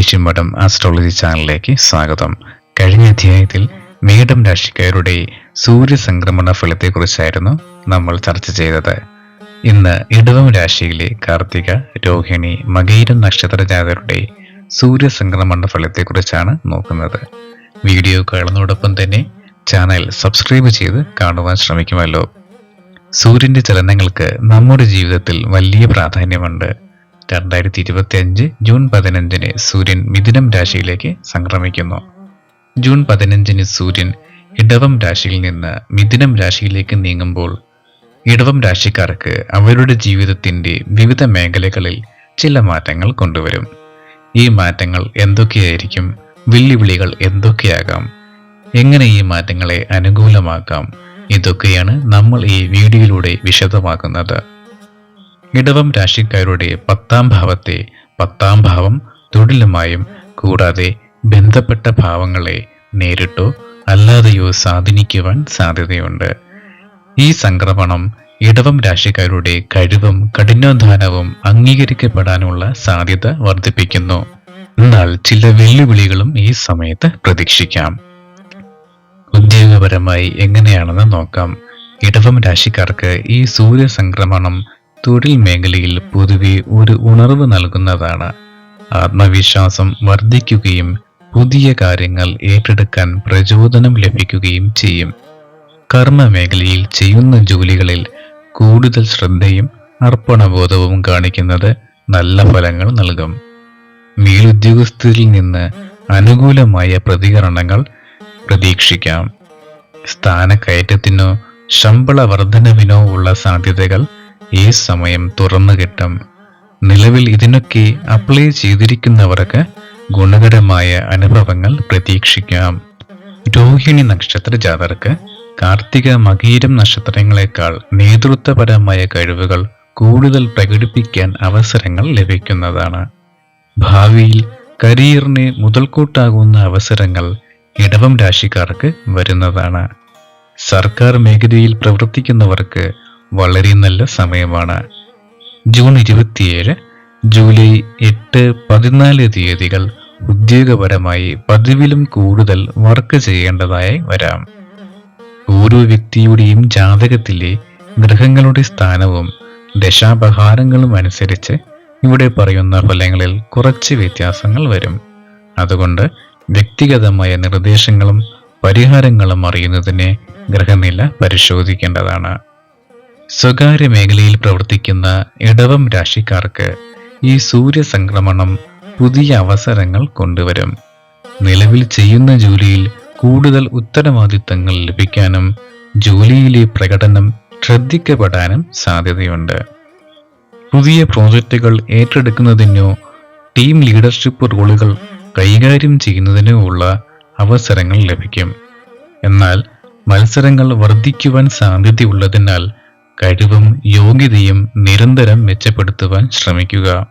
വൈകീശ്യം മഠം ആസ്ട്രോളജി ചാനലിലേക്ക് സ്വാഗതം. കഴിഞ്ഞ അധ്യായത്തിൽ മേടം രാശിക്കാരുടെ സൂര്യസംക്രമണ ഫലത്തെക്കുറിച്ചായിരുന്നു നമ്മൾ ചർച്ച ചെയ്തത്. ഇന്ന് ഇടവം രാശിയിലെ കാർത്തിക രോഹിണി മകയിരം നക്ഷത്ര ജാതരുടെ സൂര്യസംക്രമണ ഫലത്തെക്കുറിച്ചാണ് നോക്കുന്നത്. വീഡിയോ കാണുന്നതോടൊപ്പം തന്നെ ചാനൽ സബ്സ്ക്രൈബ് ചെയ്ത് കാണുവാൻ ശ്രമിക്കുമല്ലോ. സൂര്യന്റെ ചലനങ്ങൾക്ക് നമ്മുടെ ജീവിതത്തിൽ വലിയ പ്രാധാന്യമുണ്ട്. രണ്ടായിരത്തി ഇരുപത്തി അഞ്ച് ജൂൺ പതിനഞ്ചിന് സൂര്യൻ മിഥുനം രാശിയിലേക്ക് സംക്രമിക്കുന്നു. ജൂൺ പതിനഞ്ചിന് സൂര്യൻ ഇടവം രാശിയിൽ നിന്ന് മിഥുനം രാശിയിലേക്ക് നീങ്ങുമ്പോൾ ഇടവം രാശിക്കാർക്ക് അവരുടെ ജീവിതത്തിന്റെ വിവിധ മേഖലകളിൽ ചില മാറ്റങ്ങൾ കൊണ്ടുവരും. ഈ മാറ്റങ്ങൾ എന്തൊക്കെയായിരിക്കും? വെല്ലുവിളികൾ എന്തൊക്കെയാകാം? എങ്ങനെ ഈ മാറ്റങ്ങളെ അനുകൂലമാക്കാം? ഇതൊക്കെയാണ് നമ്മൾ ഈ വീഡിയോയിലൂടെ വിശദമാക്കുന്നത്. ഇടവം രാശിക്കാരുടെ പത്താം ഭാവത്തെ പത്താം ഭാവം തൊഴിലുമായും കൂടാതെ ബന്ധപ്പെട്ട ഭാവങ്ങളെ നേരിട്ടോ അല്ലാതെയോ സ്വാധീനിക്കുവാൻ സാധ്യതയുണ്ട്. ഈ സംക്രമണം ഇടവം രാശിക്കാരുടെ കഴിവും കഠിനാധ്വാനവും അംഗീകരിക്കപ്പെടാനുള്ള സാധ്യത വർദ്ധിപ്പിക്കുന്നു. എന്നാൽ ചില വെല്ലുവിളികളും ഈ സമയത്ത് പ്രതീക്ഷിക്കാം. ഉദ്യോഗപരമായി എങ്ങനെയാണെന്ന് നോക്കാം. ഇടവം രാശിക്കാർക്ക് ഈ സൂര്യ സംക്രമണം തൊഴിൽ മേഖലയിൽ പൊതുവെ ഒരു ഉണർവ് നൽകുന്നതാണ്. ആത്മവിശ്വാസം വർദ്ധിക്കുകയും പുതിയ കാര്യങ്ങൾ ഏറ്റെടുക്കാൻ പ്രചോദനം ലഭിക്കുകയും ചെയ്യും. കർമ്മ മേഖലയിൽ ചെയ്യുന്ന ജോലികളിൽ കൂടുതൽ ശ്രദ്ധയും അർപ്പണബോധവും കാണിക്കുന്നത് നല്ല ഫലങ്ങൾ നൽകും. മേലുദ്യോഗസ്ഥരിൽ നിന്ന് അനുകൂലമായ പ്രതികരണങ്ങൾ പ്രതീക്ഷിക്കാം. സ്ഥാനക്കയറ്റത്തിനോ ശമ്പള വർധനവിനോ ഉള്ള സാധ്യതകൾ ഈ സമയം തുറന്നു കിട്ടും. നിലവിൽ ഇതിനൊക്കെ അപ്ലൈ ചെയ്തിരിക്കുന്നവർക്ക് ഗുണകരമായ അനുഭവങ്ങൾ പ്രതീക്ഷിക്കാം. രോഹിണി നക്ഷത്ര ജാതർക്ക് കാർത്തിക മകീരം നക്ഷത്രങ്ങളെക്കാൾ നേതൃത്വപരമായ കഴിവുകൾ കൂടുതൽ പ്രകടിപ്പിക്കാൻ അവസരങ്ങൾ ലഭിക്കുന്നതാണ്. ഭാവിയിൽ കരിയറിന് മുതൽക്കൂട്ടാകുന്ന അവസരങ്ങൾ ഇടവം രാശിക്കാർക്ക് വരുന്നതാണ്. സർക്കാർ മേഖലയിൽ പ്രവർത്തിക്കുന്നവർക്ക് വളരെ നല്ല സമയമാണ്. ജൂൺ ഇരുപത്തിയേഴ് ജൂലൈ എട്ട് പതിനാല് തീയതികൾ ഉദ്യോഗപരമായി പതിവിലും കൂടുതൽ വർക്ക് ചെയ്യേണ്ടതായി വരാം. ഓരോ വ്യക്തിയുടെയും ജാതകത്തിലെ ഗ്രഹങ്ങളുടെ സ്ഥാനവും ദശാപഹാരങ്ങളും അനുസരിച്ച് ഇവിടെ പറയുന്ന ഫലങ്ങളിൽ കുറച്ച് വ്യത്യാസങ്ങൾ വരും. അതുകൊണ്ട് വ്യക്തിഗതമായ നിർദ്ദേശങ്ങളും പരിഹാരങ്ങളും അറിയുന്നതിനെ ഗ്രഹനില പരിശോധിക്കേണ്ടതാണ്. സ്വകാര്യ മേഖലയിൽ പ്രവർത്തിക്കുന്ന ഇടവം രാശിക്കാർക്ക് ഈ സൂര്യ സംക്രമണം പുതിയ അവസരങ്ങൾ കൊണ്ടുവരും. നിലവിൽ ചെയ്യുന്ന ജോലിയിൽ കൂടുതൽ ഉത്തരവാദിത്തങ്ങൾ ലഭിക്കാനും ജോലിയിലെ പ്രകടനം ശ്രദ്ധിക്കപ്പെടാനും സാധ്യതയുണ്ട്. പുതിയ പ്രോജക്റ്റുകൾ ഏറ്റെടുക്കുന്നതിനോ ടീം ലീഡർഷിപ്പ് റോളുകൾ കൈകാര്യം ചെയ്യുന്നതിനോ ഉള്ള അവസരങ്ങൾ ലഭിക്കും. എന്നാൽ മത്സരങ്ങൾ വർദ്ധിക്കുവാൻ സാധ്യതയുള്ളതിനാൽ കഴിവും യോഗ്യതയും നിരന്തരം മെച്ചപ്പെടുത്തുവാൻ ശ്രമിക്കുക.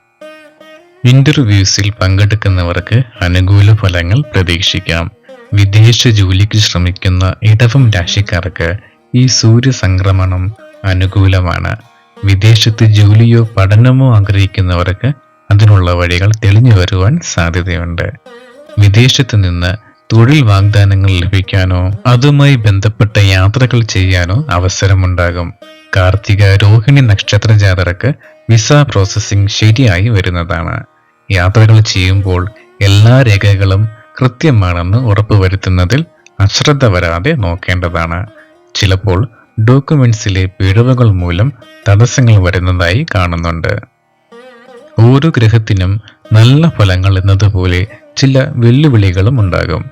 ഇന്റർവ്യൂസിൽ പങ്കെടുക്കുന്നവർക്ക് അനുകൂല ഫലങ്ങൾ പ്രതീക്ഷിക്കാം. വിദേശ ജോലിക്ക് ശ്രമിക്കുന്ന ഇടവം രാശിക്കാർക്ക് ഈ സൂര്യസംക്രമണം അനുകൂലമാണ്. വിദേശത്ത് ജോലിയോ പഠനമോ ആഗ്രഹിക്കുന്നവർക്ക് അതിനുള്ള വഴികൾ തെളിഞ്ഞു വരുവാൻ സാധ്യതയുണ്ട്. വിദേശത്ത് നിന്ന് തൊഴിൽ വാഗ്ദാനങ്ങൾ ലഭിക്കാനോ അതുമായി ബന്ധപ്പെട്ട യാത്രകൾ ചെയ്യാനോ അവസരമുണ്ടാകും. കാർത്തിക രോഹിണി നക്ഷത്ര ജാതകർക്ക് വിസ പ്രോസസ്സിംഗ് ശരിയായി വരുന്നതാണ്. യാത്രകൾ ചെയ്യുമ്പോൾ എല്ലാ രേഖകളും കൃത്യമാണെന്ന് ഉറപ്പുവരുത്തുന്നതിൽ അശ്രദ്ധ വരാതെ നോക്കേണ്ടതാണ്. ചിലപ്പോൾ ഡോക്യുമെന്റ്സിലെ പിഴവുകൾ മൂലം തടസ്സങ്ങൾ വരുന്നതായി കാണുന്നുണ്ട്. ഓരോ ഗ്രഹത്തിനും നല്ല ഫലങ്ങൾ എന്നതുപോലെ ചില വെല്ലുവിളികളും ഉണ്ടാകും.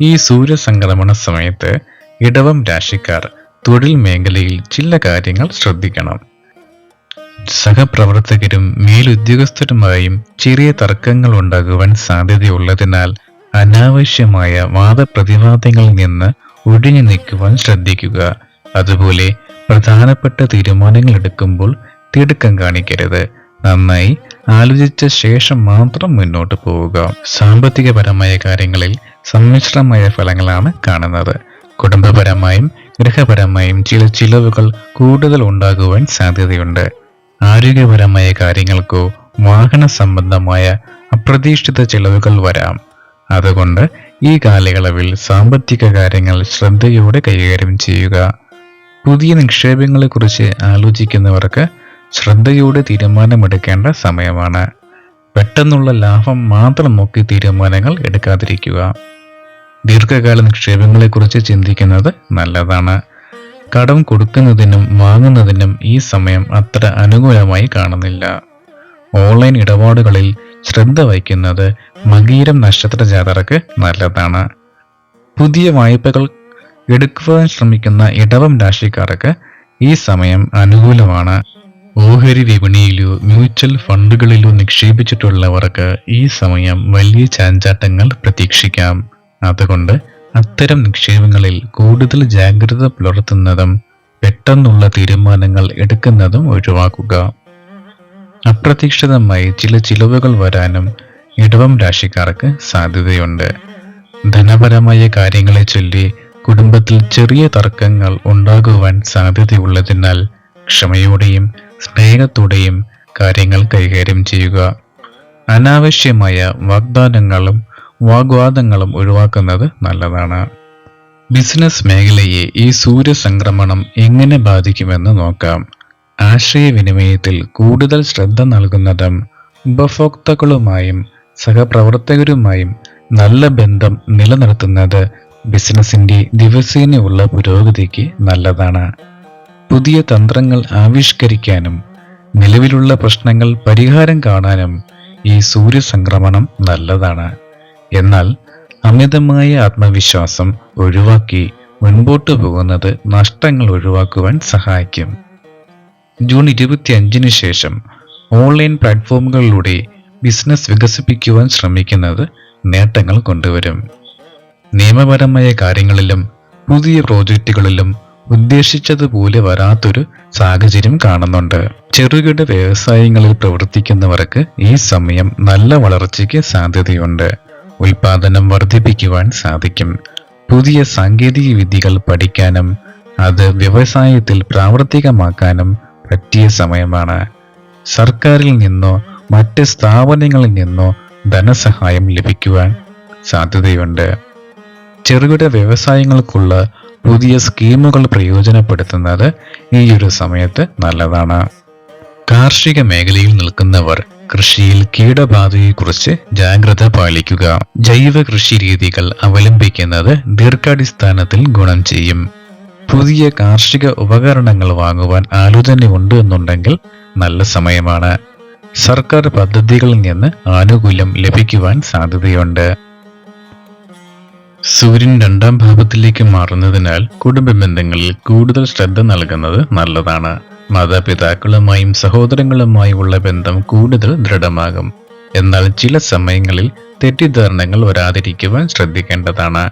ഈ സൂര്യസംക്രമണ സമയത്ത് ഇടവം രാശിക്കാർ തൊഴിൽ മേഖലയിൽ ചില കാര്യങ്ങൾ ശ്രദ്ധിക്കണം. സഹപ്രവർത്തകരും മേലുദ്യോഗസ്ഥരുമായും ചെറിയ തർക്കങ്ങൾ ഉണ്ടാകുവാൻ സാധ്യതയുള്ളതിനാൽ അനാവശ്യമായ വാദപ്രതിവാദങ്ങളിൽ നിന്ന് ഒഴിഞ്ഞു നിൽക്കുവാൻ ശ്രദ്ധിക്കുക. അതുപോലെ പ്രധാനപ്പെട്ട തീരുമാനങ്ങൾ എടുക്കുമ്പോൾ തിടുക്കം കാണിക്കരുത്. നന്നായി ആലോചിച്ച ശേഷം മാത്രം മുന്നോട്ട് പോവുക. സാമ്പത്തികപരമായ കാര്യങ്ങളിൽ സമ്മിശ്രമായ ഫലങ്ങളാണ് കാണുന്നത്. കുടുംബപരമായും ഗൃഹപരമായും ചില ചിലവുകൾ കൂടുതൽ ഉണ്ടാകുവാൻ സാധ്യതയുണ്ട്. ആരോഗ്യപരമായ കാര്യങ്ങൾക്കോ വാഹന സംബന്ധമായ അപ്രതീക്ഷിത ചിലവുകൾ വരാം. അതുകൊണ്ട് ഈ കാലയളവിൽ സാമ്പത്തിക കാര്യങ്ങൾ ശ്രദ്ധയോടെ കൈകാര്യം ചെയ്യുക. പുതിയ നിക്ഷേപങ്ങളെക്കുറിച്ച് ആലോചിക്കുന്നവർക്ക് ശ്രദ്ധയോടെ തീരുമാനമെടുക്കേണ്ട സമയമാണ്. പെട്ടെന്നുള്ള ലാഭം മാത്രം നോക്കി തീരുമാനങ്ങൾ എടുക്കാതിരിക്കുക. ദീർഘകാല നിക്ഷേപങ്ങളെക്കുറിച്ച് ചിന്തിക്കുന്നത് നല്ലതാണ്. കടം കൊടുക്കുന്നതിനും വാങ്ങുന്നതിനും ഈ സമയം അത്ര അനുകൂലമായി കാണുന്നില്ല. ഓൺലൈൻ ഇടപാടുകളിൽ ശ്രദ്ധ വയ്ക്കുന്നത് മകീരം നക്ഷത്ര ജാതകർക്ക് നല്ലതാണ്. പുതിയ വായ്പകൾ എടുക്കുവാൻ ശ്രമിക്കുന്ന ഇടവം രാശിക്കാർക്ക് ഈ സമയം അനുകൂലമാണ്. ഓഹരി വിപണിയിലോ മ്യൂച്വൽ ഫണ്ടുകളിലോ നിക്ഷേപിച്ചിട്ടുള്ളവർക്ക് ഈ സമയം വലിയ ചാഞ്ചാട്ടങ്ങൾ പ്രതീക്ഷിക്കാം. അതുകൊണ്ട് അത്തരം നിക്ഷേപങ്ങളിൽ കൂടുതൽ ജാഗ്രത പുലർത്തുന്നതും പെട്ടെന്നുള്ള തീരുമാനങ്ങൾ എടുക്കുന്നതും ഒഴിവാക്കുക. അപ്രതീക്ഷിതമായി ചില ചിലവുകൾ വരാനും ഇടവം രാശിക്കാർക്ക് സാധ്യതയുണ്ട്. ധനപരമായ കാര്യങ്ങളെ ചൊല്ലി കുടുംബത്തിൽ ചെറിയ തർക്കങ്ങൾ ഉണ്ടാകുവാൻ സാധ്യതയുള്ളതിനാൽ ക്ഷമയോടെയും സ്നേഹത്തോടെയും കാര്യങ്ങൾ കൈകാര്യം ചെയ്യുക. അനാവശ്യമായ വാഗ്ദാനങ്ങളും വാഗ്വാദങ്ങളും ഒഴിവാക്കുന്നത് നല്ലതാണ്. ബിസിനസ് മേഖലയെ ഈ സൂര്യസംക്രമണം എങ്ങനെ ബാധിക്കുമെന്ന് നോക്കാം. ആശയവിനിമയത്തിൽ കൂടുതൽ ശ്രദ്ധ നൽകുന്നതും ഉപഭോക്താക്കളുമായും സഹപ്രവർത്തകരുമായും നല്ല ബന്ധം നിലനിർത്തുന്നത് ബിസിനസിന്റെ ദിവസേനയുള്ള പുരോഗതിക്ക് നല്ലതാണ്. പുതിയ തന്ത്രങ്ങൾ ആവിഷ്കരിക്കാനും നിലവിലുള്ള പ്രശ്നങ്ങൾ പരിഹാരം കാണാനും ഈ സൂര്യസംക്രമണം നല്ലതാണ്. എന്നാൽ അമിതമായ ആത്മവിശ്വാസം ഒഴിവാക്കി മുൻപോട്ട് പോകുന്നത് നഷ്ടങ്ങൾ ഒഴിവാക്കുവാൻ സഹായിക്കും. ജൂൺ ഇരുപത്തിയഞ്ചിന് ശേഷം ഓൺലൈൻ പ്ലാറ്റ്ഫോമുകളിലൂടെ ബിസിനസ് വികസിപ്പിക്കുവാൻ ശ്രമിക്കുന്നത് നേട്ടങ്ങൾ കൊണ്ടുവരും. നിയമപരമായ കാര്യങ്ങളിലും പുതിയ പ്രോജക്റ്റുകളിലും ഉദ്ദേശിച്ചതുപോലെ വരാത്തൊരു സാഹചര്യം കാണുന്നുണ്ട്. ചെറുകിട വ്യവസായങ്ങളിൽ പ്രവർത്തിക്കുന്നവർക്ക് ഈ സമയം നല്ല വളർച്ചയ്ക്ക് സാധ്യതയുണ്ട്. ഉൽപാദനം വർദ്ധിപ്പിക്കുവാൻ സാധിക്കും. പുതിയ സാങ്കേതിക വിദ്യകൾ പഠിക്കാനും അത് വ്യവസായത്തിൽ പ്രാവർത്തികമാക്കാനും പറ്റിയ സമയമാണ്. സർക്കാരിൽ നിന്നോ മറ്റ് സ്ഥാപനങ്ങളിൽ നിന്നോ ധനസഹായം ലഭിക്കുവാൻ സാധ്യതയുണ്ട്. ചെറുകിട വ്യവസായങ്ങൾക്കുള്ള പുതിയ സ്കീമുകൾ പ്രയോജനപ്പെടുത്തുന്നത് ഈ ഒരു സമയത്ത് നല്ലതാണ്. കാർഷിക മേഖലയിൽ നിൽക്കുന്നവർ കൃഷിയിൽ കീടബാധയെക്കുറിച്ച് ജാഗ്രത പാലിക്കുക. ജൈവ കൃഷി രീതികൾ അവലംബിക്കുന്നത് ദീർഘാടിസ്ഥാനത്തിൽ ഗുണം ചെയ്യും. പുതിയ കാർഷിക ഉപകരണങ്ങൾ വാങ്ങുവാൻ ആലോചനയുണ്ട് എന്നുണ്ടെങ്കിൽ നല്ല സമയമാണ്. സർക്കാർ പദ്ധതികളിൽ നിന്ന് ആനുകൂല്യം ലഭിക്കുവാൻ സാധ്യതയുണ്ട്. സൂര്യൻ രണ്ടാം ഭാവത്തിലേക്ക് മാറുന്നതിനാൽ കുടുംബ ബന്ധങ്ങളിൽ കൂടുതൽ ശ്രദ്ധ നൽകുന്നത് നല്ലതാണ്. മാതാപിതാക്കളുമായും സഹോദരങ്ങളുമായുമുള്ള ബന്ധം കൂടുതൽ ദൃഢമാകും. എന്നാൽ ചില സമയങ്ങളിൽ തെറ്റിദ്ധാരണകൾ വരാതിരിക്കുവാൻ ശ്രദ്ധിക്കേണ്ടതാണ്.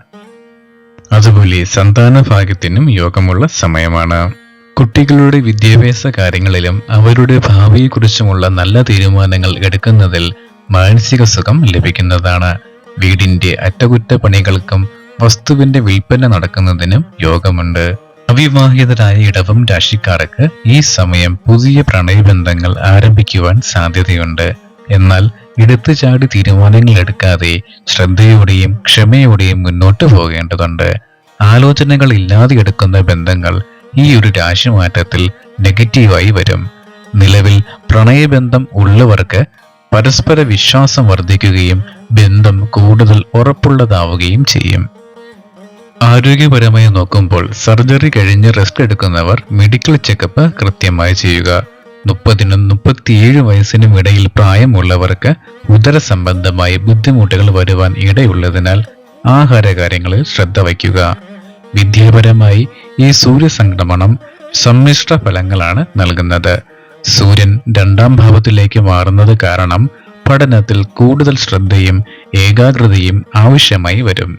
അതുപോലെ സന്താന ഭാഗ്യത്തിനും യോഗമുള്ള സമയമാണ്. കുട്ടികളുടെ വിദ്യാഭ്യാസ കാര്യങ്ങളിലും അവരുടെ ഭാവിയെക്കുറിച്ചുമുള്ള നല്ല തീരുമാനങ്ങൾ എടുക്കുന്നതിൽ മാനസിക സുഖം ലഭിക്കുന്നതാണ്. വീടിന്റെ അറ്റകുറ്റപ്പണികൾക്കും വസ്തുവിന്റെ വിൽപ്പന നടക്കുന്നതിനും യോഗമുണ്ട്. അവിവാഹിതരായ ഇടവം രാശിക്കാർക്ക് ഈ സമയം പുതിയ പ്രണയബന്ധങ്ങൾ ആരംഭിക്കുവാൻ സാധ്യതയുണ്ട്. എന്നാൽ എടുത്തുചാടി തീരുമാനങ്ങൾ എടുക്കാതെ ശ്രദ്ധയോടെയും ക്ഷമയോടെയും മുന്നോട്ട് പോകേണ്ടതുണ്ട്. ആലോചനകൾ ഇല്ലാതെ എടുക്കുന്ന ബന്ധങ്ങൾ ഈ ഒരു രാശിമാറ്റത്തിൽ നെഗറ്റീവായി വരും. നിലവിൽ പ്രണയബന്ധം ഉള്ളവർക്ക് പരസ്പര വിശ്വാസം വർദ്ധിക്കുകയും ബന്ധം കൂടുതൽ ഉറപ്പുള്ളതാവുകയും ചെയ്യും. ആരോഗ്യപരമായി നോക്കുമ്പോൾ സർജറി കഴിഞ്ഞ് റെസ്റ്റ് എടുക്കുന്നവർ മെഡിക്കൽ ചെക്കപ്പ് കൃത്യമായി ചെയ്യുക. മുപ്പതിനും മുപ്പത്തിയേഴ് വയസ്സിനും ഇടയിൽ പ്രായമുള്ളവർക്ക് ഉദര സംബന്ധമായ ബുദ്ധിമുട്ടുകൾ വരുവാൻ ഇടയുള്ളതിനാൽ ആഹാരകാര്യങ്ങളിൽ ശ്രദ്ധ വയ്ക്കുക. വിദ്യാപരമായി ഈ സൂര്യസംക്രമണം സമ്മിശ്ര ഫലങ്ങളാണ് നൽകുന്നത്. സൂര്യൻ രണ്ടാം ഭാവത്തിലേക്ക് മാറുന്നത് കാരണം പഠനത്തിൽ കൂടുതൽ ശ്രദ്ധയും ഏകാഗ്രതയും ആവശ്യമായി വരും.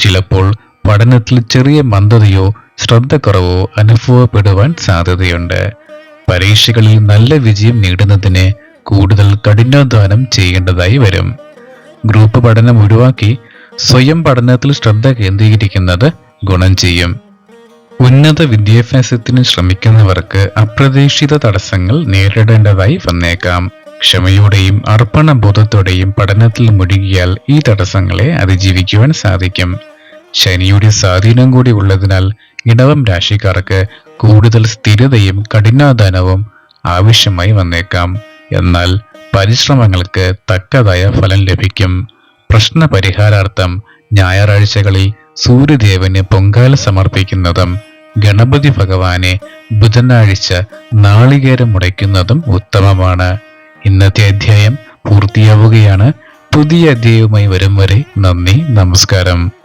ചിലപ്പോൾ പഠനത്തിൽ ചെറിയ മന്ദതയോ ശ്രദ്ധക്കുറവോ അനുഭവപ്പെടുവാൻ സാധ്യതയുണ്ട്. പരീക്ഷകളിൽ നല്ല വിജയം നേടുന്നതിന് കൂടുതൽ കഠിനാധ്വാനം ചെയ്യേണ്ടതായി വരും. ഗ്രൂപ്പ് പഠനം ഒഴിവാക്കി സ്വയം പഠനത്തിൽ ശ്രദ്ധ കേന്ദ്രീകരിക്കുന്നത് ഗുണം ചെയ്യും. ഉന്നത വിദ്യാഭ്യാസത്തിന് ശ്രമിക്കുന്നവർക്ക് അപ്രതീക്ഷിത തടസ്സങ്ങൾ നേരിടേണ്ടതായി വന്നേക്കാം. ക്ഷമയോടെയും അർപ്പണബോധത്തോടെയും പഠനത്തിൽ മുഴുകിയാൽ ഈ തടസ്സങ്ങളെ അതിജീവിക്കുവാൻ സാധിക്കും. ശനിയുടെ സ്വാധീനം കൂടി ഉള്ളതിനാൽ ഇടവം രാശിക്കാർക്ക് കൂടുതൽ സ്ഥിരതയും കഠിനാധാനവും ആവശ്യമായി വന്നേക്കാം. എന്നാൽ പരിശ്രമങ്ങൾക്ക് തക്കതായ ഫലം ലഭിക്കും. പ്രശ്ന പരിഹാരാർത്ഥം ഞായറാഴ്ചകളിൽ സൂര്യദേവന് പൊങ്കാല സമർപ്പിക്കുന്നതും ഗണപതി ഭഗവാനെ ബുധനാഴ്ച നാളികേരം മുടയ്ക്കുന്നതും ഉത്തമമാണ്. ഇന്നത്തെ അധ്യായം പൂർത്തിയാവുകയാണ്. പുതിയ അധ്യായവുമായി വരും വരെ നന്ദി നമസ്കാരം.